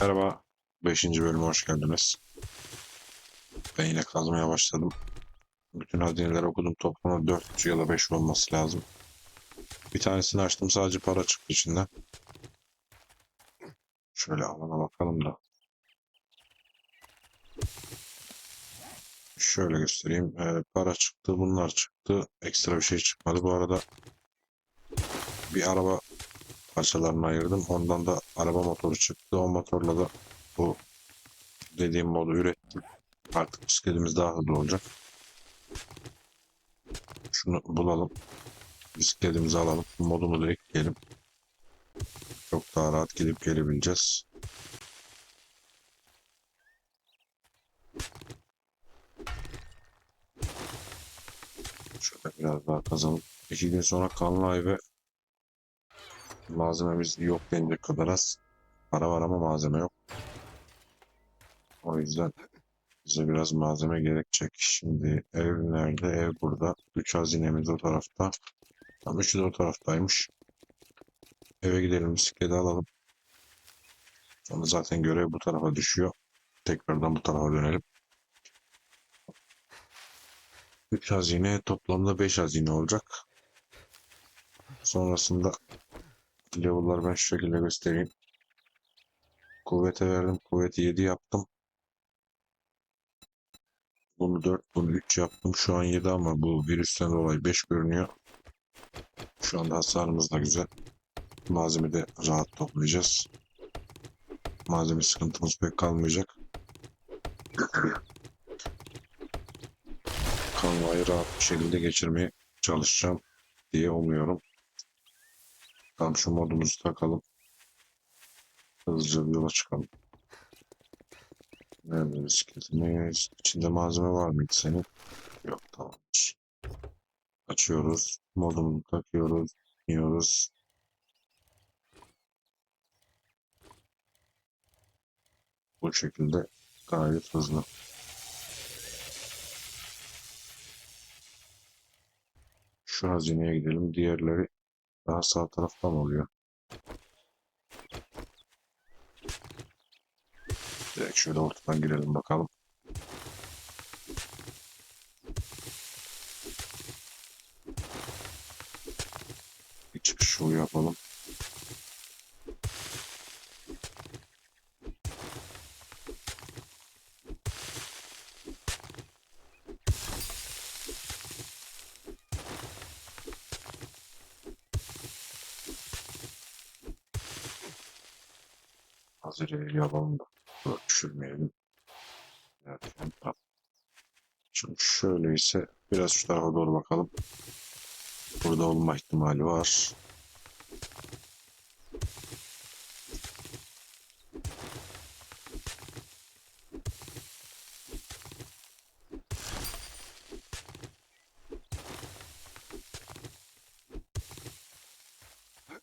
Merhaba. 5. bölüme hoş geldiniz. Ben yine kazmaya başladım. Bütün hazineleri okudum. Toplamda 4 ya da 5 olması lazım. Bir tanesini açtım. Sadece para çıktı içinden. Şöyle alana bakalım da. Şöyle göstereyim. Ee, para çıktı. Bunlar çıktı. Ekstra bir şey çıkmadı. Bu arada bir araba parçalarını ayırdım. Ondan da araba motoru çıktı. O motorla da bu dediğim modu ürettim. Artık bisikletimiz daha hızlı olacak. Şunu bulalım. Bisikletimizi alalım. Modunu da ekleyelim. Çok daha rahat gidip gelebileceğiz. Şöyle biraz daha kazalım. İki gün sonra kanlı ay ve malzememiz yok denecek kadar az. Para var ama malzeme yok. O yüzden bize biraz malzeme gerekecek. Şimdi ev nerede? Ev burada. Üç hazinemiz o tarafta. Tam üçü de o taraftaymış. Eve gidelim bisikleti alalım. Sonra zaten görev bu tarafa düşüyor. Tekrardan bu tarafa dönelim. Üç hazine toplamda beş hazine olacak. Sonrasında level'lar ben şu şekilde göstereyim. Kuvvete verdim. Kuvveti 7 yaptım. Bunu 4, bunu 3 yaptım. Şu an 7 ama bu virüsten dolayı 5 görünüyor. Şu anda hasarımız da güzel. Malzeme de rahat toplayacağız. Malzeme sıkıntımız pek kalmayacak. Kanvayı rahat bir şekilde geçirmeye çalışacağım diye umuyorum. Tam şu modumuzu takalım. Hızlıca bir yola çıkalım. Nerede bisikletimiz? İçinde malzeme var mıydı senin? Yok tamamdır. Açıyoruz. Modumuzu takıyoruz. iniyoruz. Bu şekilde gayet hızlı. Şu hazineye gidelim. Diğerleri daha sağ taraftan oluyor. Direkt şöyle ortadan girelim bakalım. Bir çıkış yapalım. El yapalım da düşürmeyelim. Tamam. Şimdi şöyleyse biraz şu tarafa doğru bakalım. Burada olma ihtimali var.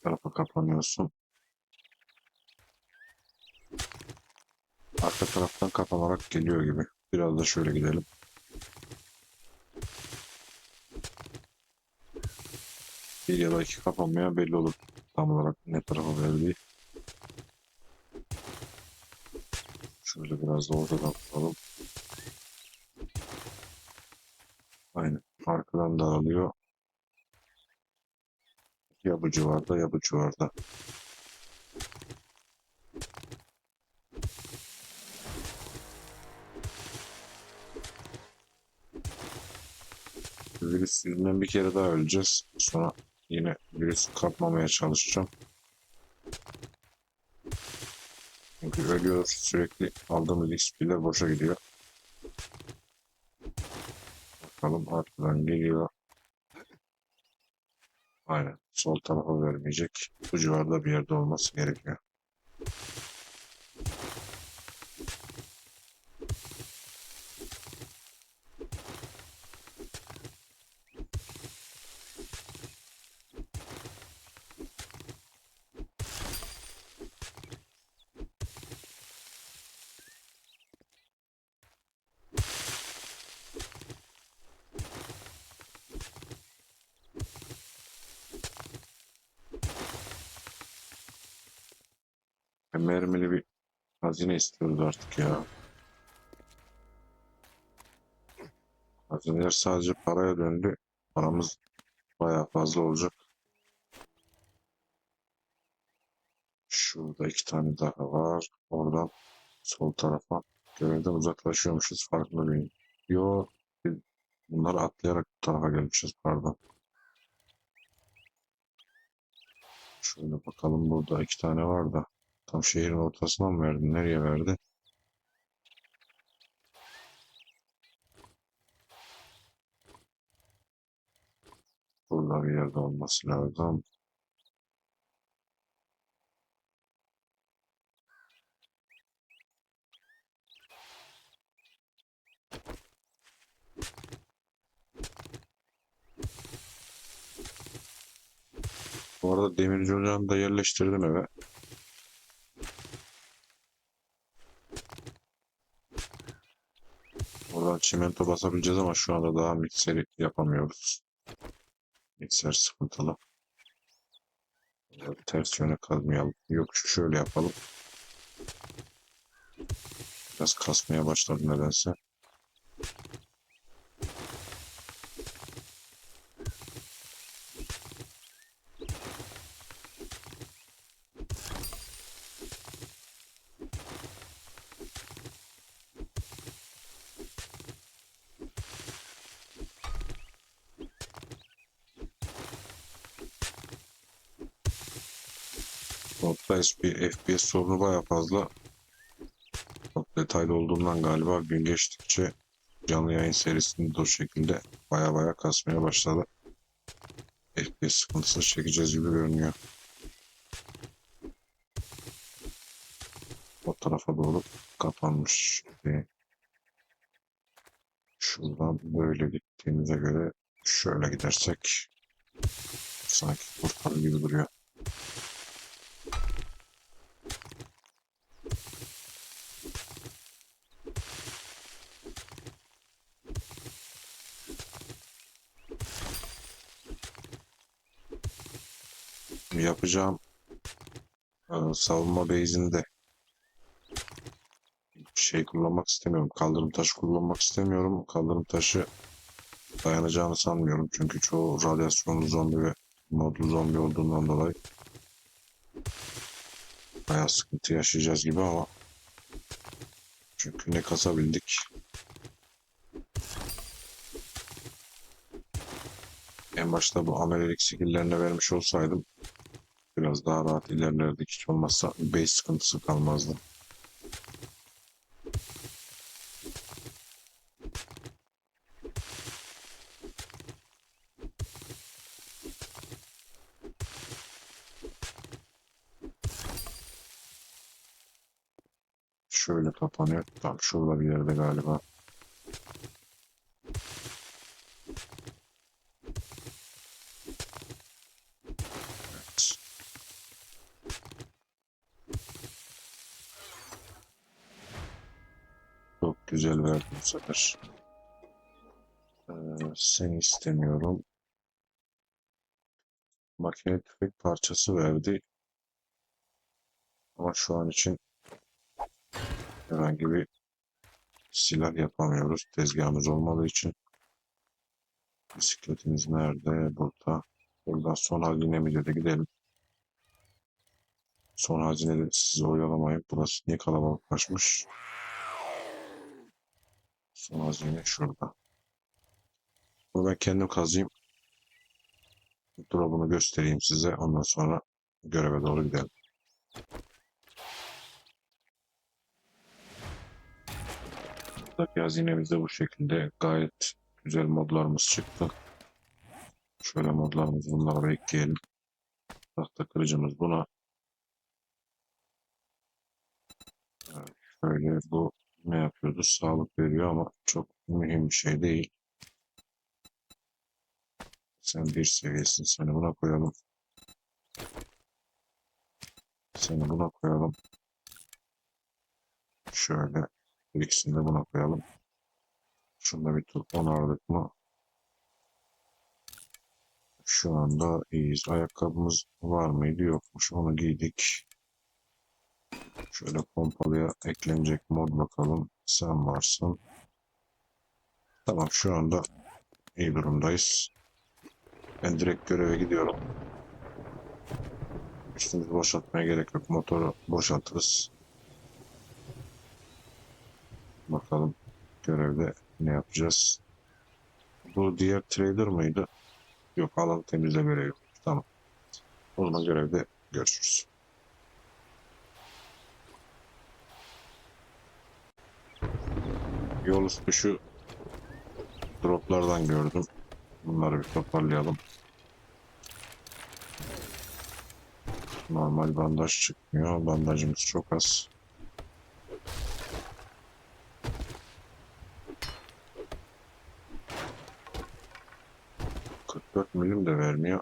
Tarafa kapanıyorsun. Taraftan kapanarak geliyor gibi. Biraz da şöyle gidelim. Bir ya da iki kapanmaya belli olur. Tam olarak ne tarafa verdiği. Şöyle biraz da ortadan tutalım. Aynen. Arkadan dağılıyor. Ya bu civarda ya bu civarda. Virüs yüzünden bir kere daha öleceğiz. Sonra yine virüs kapmamaya çalışacağım. Çünkü ölüyoruz sürekli. Aldığımız XP'ler boşa gidiyor. Bakalım arkadan geliyor. Aynen. Sol tarafa vermeyecek. Bu civarda bir yerde olması gerekiyor. Mermili bir Hazine istiyoruz artık ya. Hazineler sadece paraya döndü. Paramız bayağı fazla olacak. Şurada iki tane daha var. Oradan sol tarafa. Görevden uzaklaşıyormuşuz farkında değilim. Yo, biz bunları atlayarak bu tarafa gelmişiz pardon. Şöyle bakalım burada iki tane var da. Tam şehrin ortasına mı verdi? Nereye verdi? Burada bir yerde olması lazım. Bu arada demirci ocağını da yerleştirdim eve. Oradan çimento basabileceğiz ama şu anda daha mikseri yapamıyoruz. Mikser sıkıntılı. Ters yöne kazmayalım. Yok şöyle yapalım. Biraz kasmaya başladı nedense. Modda FPS sorunu baya fazla. Çok detaylı olduğundan galiba gün geçtikçe canlı yayın serisinde de o şekilde baya baya kasmaya başladı. FPS sıkıntısı çekeceğiz gibi görünüyor. O tarafa doğru kapanmış. Şuradan böyle gittiğimize göre şöyle gidersek sanki kurtarır gibi duruyor. Yapacağım e, savunma base'inde şey kullanmak istemiyorum. Kaldırım taşı kullanmak istemiyorum. Kaldırım taşı dayanacağını sanmıyorum. Çünkü çoğu radyasyonlu zombi ve modlu zombi olduğundan dolayı bayağı sıkıntı yaşayacağız gibi ama çünkü ne kasabildik en başta bu amelelik skill'lerine vermiş olsaydım biraz daha rahat ilerlerdik hiç olmazsa base sıkıntısı kalmazdı. Şöyle kapanıyor. Tam şurada bir yerde galiba. Evet. Çok güzel verdim bu sefer. Ee, seni istemiyorum. Makine tüfek parçası verdi. Ama şu an için herhangi bir silah yapamıyoruz. Tezgahımız olmadığı için. Bisikletimiz nerede? Burada. Buradan son hazinemize de gidelim. Son hazinede sizi oyalamayın. Burası niye kalabalıklaşmış? Son hazine şurada. Bunu ben kendim kazayım. Drop'unu göstereyim size. Ondan sonra göreve doğru gidelim. Buradaki hazinemiz de bu şekilde gayet güzel modlarımız çıktı. Şöyle modlarımız bunları ekleyelim. Tahta kırıcımız buna. Şöyle bu ne yapıyordu? Sağlık veriyor ama çok mühim bir şey değil. Sen bir seviyesin. Seni buna koyalım. Seni buna koyalım. Şöyle bir de buna koyalım. Şunda bir tur onardık mı? Şu anda iyiyiz. Ayakkabımız var mıydı? Yokmuş. Onu giydik. Şöyle pompalıya eklenecek mod bakalım. Sen varsın. Tamam şu anda iyi durumdayız. Ben direkt göreve gidiyorum. Üstümüzü boşaltmaya gerek yok. Motoru boşaltırız. Bakalım görevde ne yapacağız. Bu diğer trader mıydı? Yok alanı temizle görevi. Tamam. O zaman görevde görüşürüz. Yol üstü şu droplardan gördüm. Bunları bir toparlayalım. Normal bandaj çıkmıyor. Bandajımız çok az. ...44 milim de vermiyor.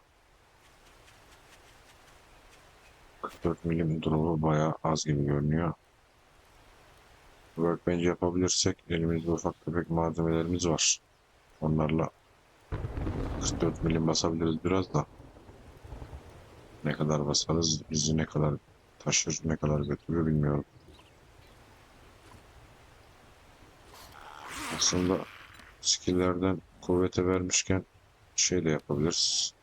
44 milim durumu bayağı az gibi görünüyor. Workbench yapabilirsek elimizde ufak tefek malzemelerimiz var. Onlarla 44 milim basabiliriz biraz da. Ne kadar basarız, bizi ne kadar taşır, ne kadar götürür bilmiyorum. Aslında skill'lerden kuvvete vermişken şey de yapabiliriz.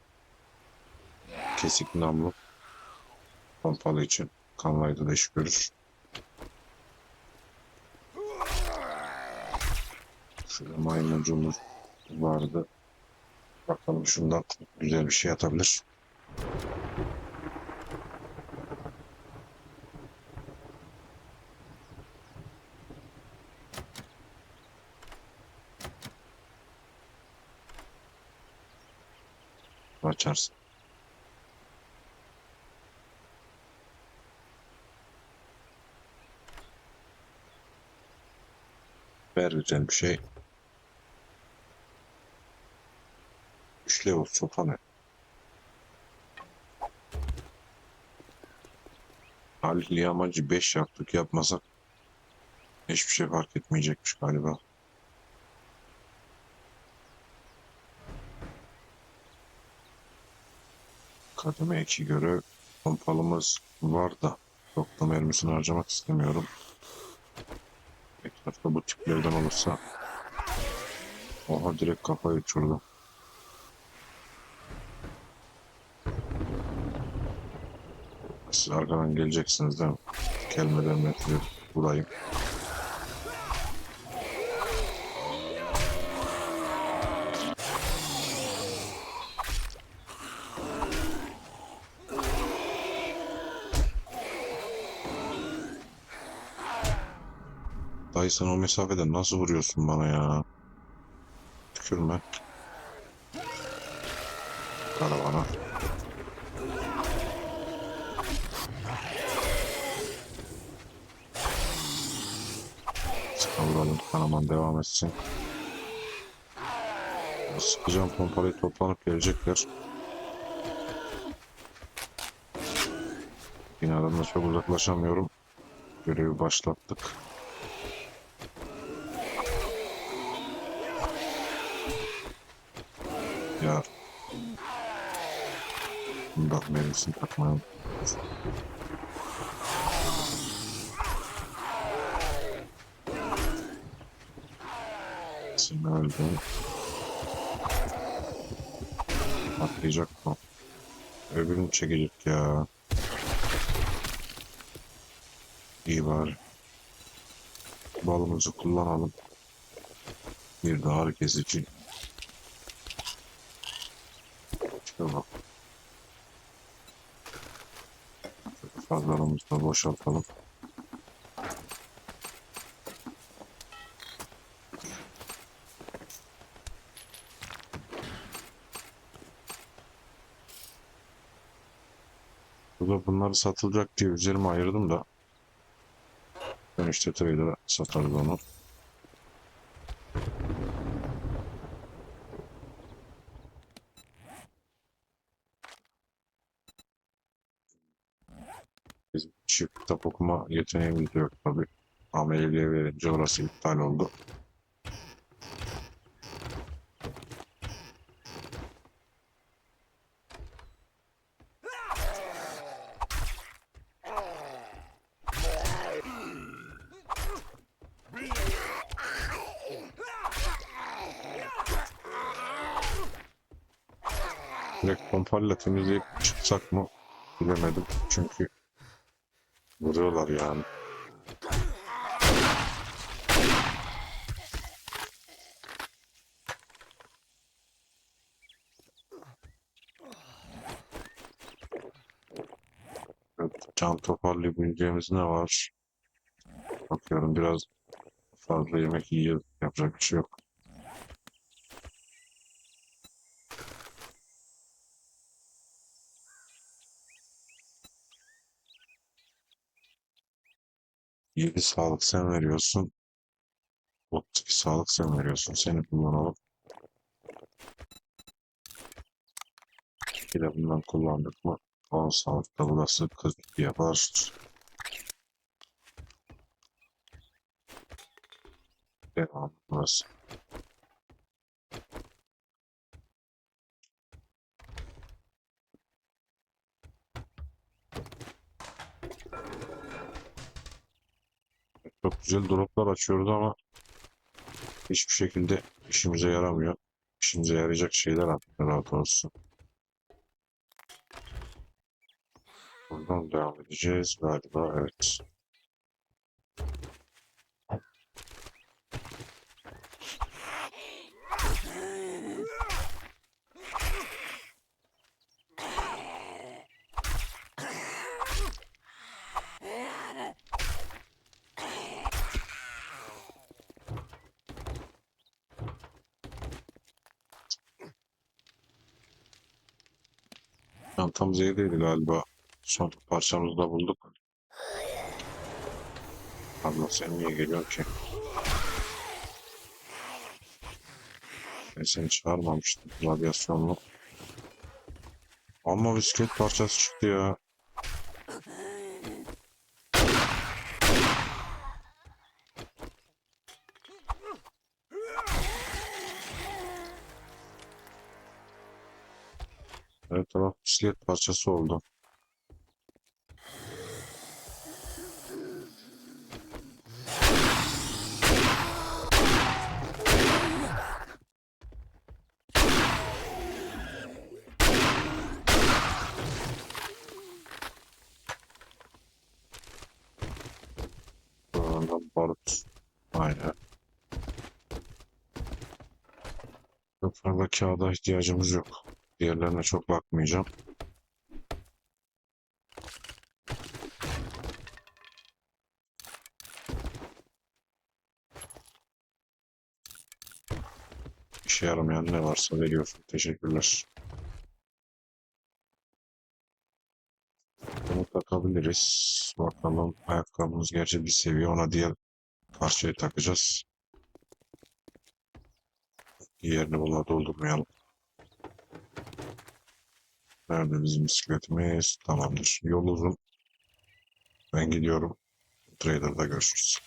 Kesik namlu pompalı için kanlaydı da iş görür. Şurada maymuncumuz vardı. Bakalım şundan güzel bir şey atabilir. Açarsın. Ver güzel bir şey. Sopa ne? Halil Yağmacı 5 yaptık yapmasak hiçbir şey fark etmeyecekmiş galiba. Kademe 2 görev pompalımız var da çok da mermisini harcamak istemiyorum. Etrafta bu tiplerden olursa Oha direkt kafayı uçurdu. Arkadan geleceksiniz değil mi? Gelmeden metre bulayım. Dayı sen o mesafeden nasıl vuruyorsun bana ya? Tükürme. Karavana. Kanaman devam etsin. Sıkacağım pompalıyı toplanıp gelecekler. Binadan da çok uzaklaşamıyorum. Görevi başlattık. Ya. Bak mermisini takmayalım. Öldün. Atlayacak mı? Öbürünü çekecek ya. İyi bari. Balımızı kullanalım. Bir de ağrı kesici. Tamam. Fazlalarımızı da boşaltalım. Bunları satılacak diye üzerime ayırdım da. Dönüşte trader'a satarız onu. Bizim çift kitap okuma yeteneğimiz yok tabi. Ameliliğe verince orası iptal oldu. Pompayla temizleyip çıksak mı bilemedim. Çünkü vuruyorlar yani. Evet, can toparlayabileceğimiz ne var? Bakıyorum biraz fazla yemek yiyor. Yapacak bir şey yok. Yedi sağlık sen veriyorsun. 32 sağlık sen veriyorsun. Seni kullanalım. Bir de bundan kullandık mı? 10 sağlıkta burası 42 yapar. Devam burası. Çok güzel droplar açıyordu ama hiçbir şekilde işimize yaramıyor. İşimize yarayacak şeyler attı rahat olsun. Buradan devam edeceğiz galiba evet. Galiba. Son parçamızı da bulduk. Abla sen niye geliyorsun ki? Ben seni çağırmamıştım. Radyasyonlu. Ama bisiklet parçası çıktı ya. Evet taraf bisiklet parçası oldu. Buradan kağıda ihtiyacımız yok. Diğerlerine çok bakmayacağım. İşe yaramayan ne varsa veriyorsun. Teşekkürler. Bunu takabiliriz. Bakalım ayakkabımız gerçi bir seviye. Ona diğer parçayı takacağız. Diğerini bununla doldurmayalım. Nerede bizim bisikletimiz? Tamamdır. Yol uzun. Ben gidiyorum. Trader'da görüşürüz.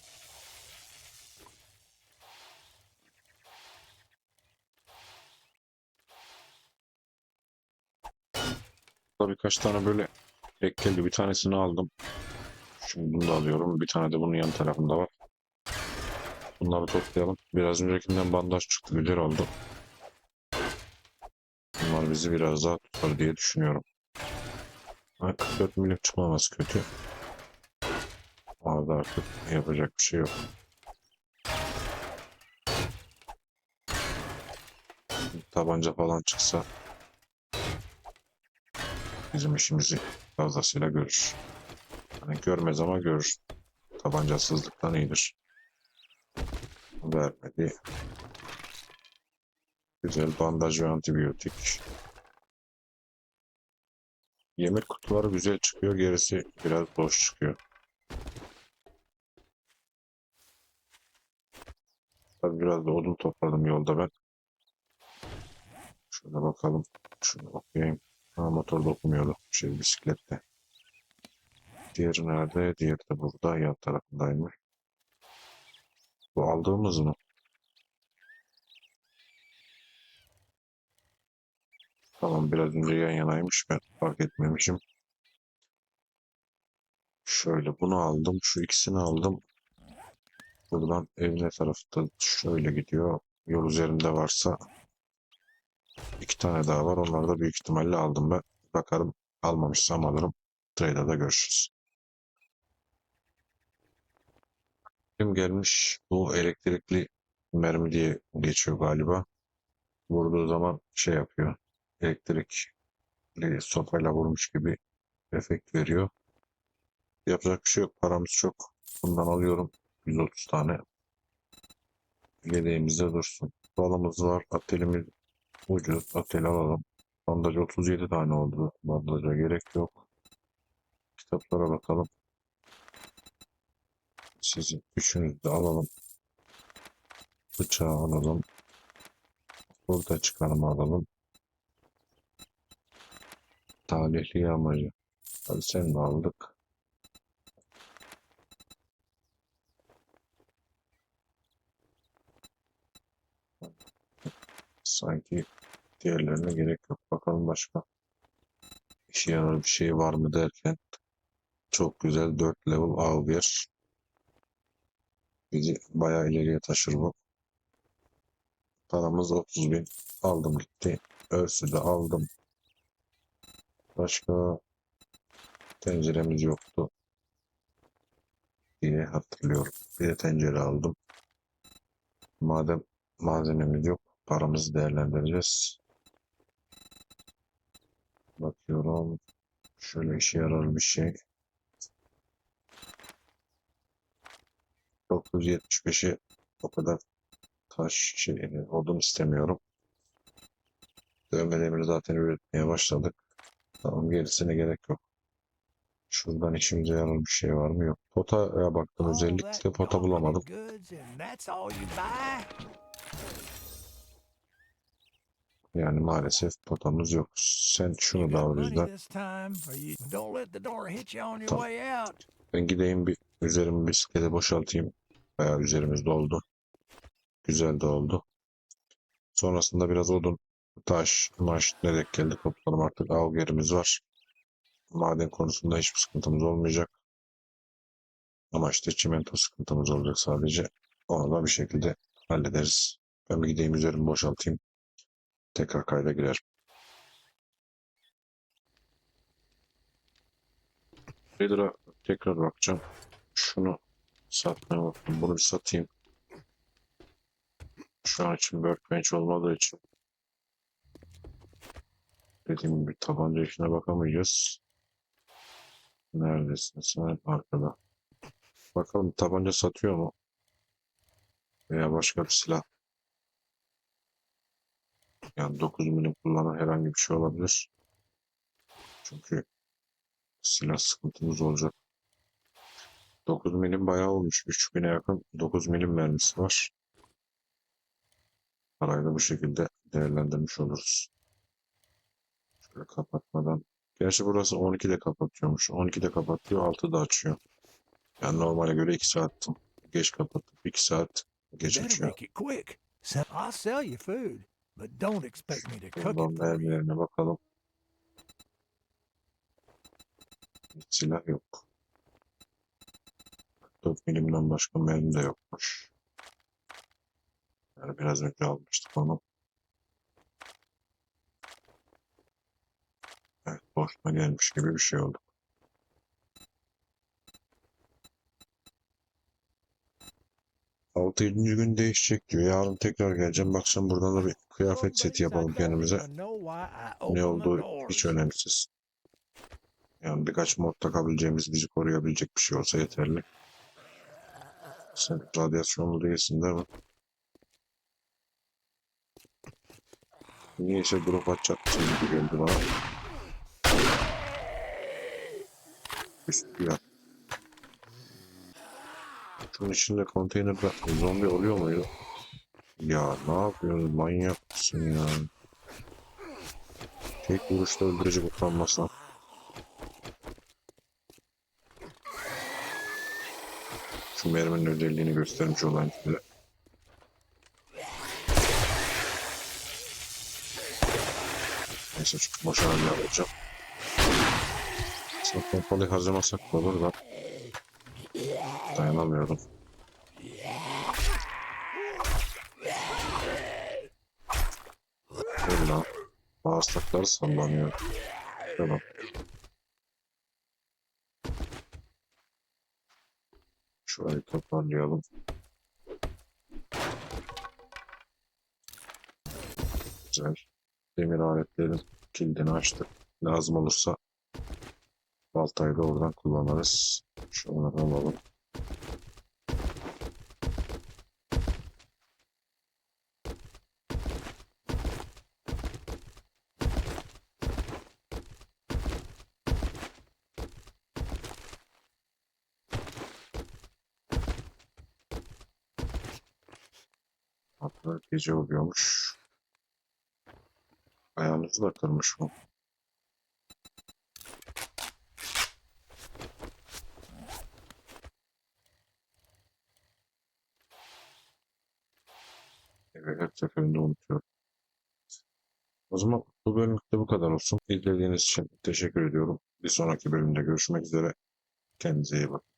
Burada birkaç tane böyle ek geldi. Bir tanesini aldım. Şimdi bunu da alıyorum. Bir tane de bunun yan tarafında var. Bunları toplayalım. Biraz öncekinden bandaj çıktı. Güzel oldu. Bunlar bizi biraz daha tutar diye düşünüyorum. Evet, 4 milyon çıkmaması kötü. Ama da artık yapacak bir şey yok. Tabanca falan çıksa bizim işimizi fazlasıyla görür. Hani görmez ama görür. Tabancasızlıktan iyidir. Vermedi. Güzel bandaj ve antibiyotik. Yemek kutuları güzel çıkıyor. Gerisi biraz boş çıkıyor. Tabii biraz da odun topladım yolda ben. Şöyle bakalım. Şunu okuyayım. Ha, motor okumuyordu. Şey bisiklette. Diğeri nerede? Diğeri de burada. Yan tarafındaymış. Bu aldığımız mı? Tamam biraz önce yan yanaymış. Ben fark etmemişim. Şöyle bunu aldım. Şu ikisini aldım. Buradan ev ne tarafta şöyle gidiyor. Yol üzerinde varsa İki tane daha var. Onları da büyük ihtimalle aldım ben. Bakarım almamışsam alırım. Trader'da görüşürüz. Kim gelmiş? Bu elektrikli mermi diye geçiyor galiba. Vurduğu zaman şey yapıyor. Elektrikli sopayla vurmuş gibi efekt veriyor. Yapacak bir şey yok. Paramız çok. Bundan alıyorum 130 tane. Yedeğimizde dursun. Balımız var. Atelimiz ucuz. Atel alalım. Bandaj 37 tane oldu. Bandaja gerek yok. Kitaplara bakalım. Sizin üçünüzü de alalım. Bıçağı alalım. Burada çıkarma alalım. Talihli yağmacı. Hadi sen de aldık. Sanki diğerlerine gerek yok. Bakalım başka işe yarar bir şey var mı derken çok güzel 4 level Auger bizi bayağı ileriye taşır bu. Paramız 30 bin. Aldım gitti. Örsü de aldım. Başka tenceremiz yoktu diye hatırlıyorum. Bir de tencere aldım. Madem malzememiz yok, paramızı değerlendireceğiz. Bakıyorum. Şöyle işe yarar bir şey. 975'i o kadar taş şey odun istemiyorum. Dövme demiri zaten üretmeye başladık. Tamam gerisine gerek yok. Şuradan işimize yarar bir şey var mı? Yok. Potaya baktım özellikle pota bulamadım. Yani maalesef potamız yok. Sen şunu da al bizden. Tamam. Ben gideyim bir üzerimi bisiklete boşaltayım. Bayağı üzerimiz doldu. Güzel de oldu. Sonrasında biraz odun, taş, maş ne denk geldi toplarım artık. Avgerimiz var. Maden konusunda hiçbir sıkıntımız olmayacak. Ama işte çimento sıkıntımız olacak sadece. Onu da bir şekilde hallederiz. Ben bir gideyim üzerimi boşaltayım. Tekrar kayda girerim. Trader'a tekrar bakacağım. Şunu satmaya baktım. Bunu bir satayım. Şu an için workbench olmadığı için dediğim gibi tabanca işine bakamayacağız. Neredesin sen? Arkada. Bakalım tabanca satıyor mu? Veya başka bir silah. Yani 9 milim kullanan herhangi bir şey olabilir. Çünkü silah sıkıntımız olacak. 9 milim bayağı olmuş. 3000'e yakın 9 milim mermisi var. Parayı da bu şekilde değerlendirmiş oluruz. Şöyle kapatmadan. Gerçi burası 12'de kapatıyormuş. 12'de kapatıyor, 6'da açıyor. Yani normale göre 2 saat geç kapatıp 2 saat geç açıyor. mermilerine bakalım. Hiç silah yok. 4 milimden başka mermi de yokmuş. Yani biraz önce almıştık onu. Evet, boşuna gelmiş gibi bir şey oldu. Altıncı gün değişecek diyor. Yarın tekrar geleceğim. Bakacağım buradan da bir kıyafet seti yapalım kendimize. Ne olduğu hiç önemsiz. Yani birkaç mod takabileceğimiz, bizi koruyabilecek bir şey olsa yeterli. Sen radyasyonlu değilsin değil mi? Niyeyse drop atacakmışsın gibi geldi bana. Üstü ya. Şunun içinde konteynerde zombi oluyor muydu? Ya ne yapıyorsun manyak mısın ya? Tek vuruşta öldürecek utanmasan. Şu merminin özelliğini göstermiş olayım size. Neyse şu boş hamle yapacağım. Aslında pompalayı harcamasak da olur da. Dayanamıyorum. Lan. bağırsakları sallanıyor. Tamam. Şurayı toparlayalım. Güzel. Demir aletlerin kilidini açtık. Lazım olursa baltayı da oradan kullanırız. Şunları alalım. Hatta gece oluyormuş. Ayağınızı da kırmış bu. Seferinde unutuyorum. O zaman bu bölümlükte bu kadar olsun. İzlediğiniz için teşekkür ediyorum. Bir sonraki bölümde görüşmek üzere. Kendinize iyi bakın.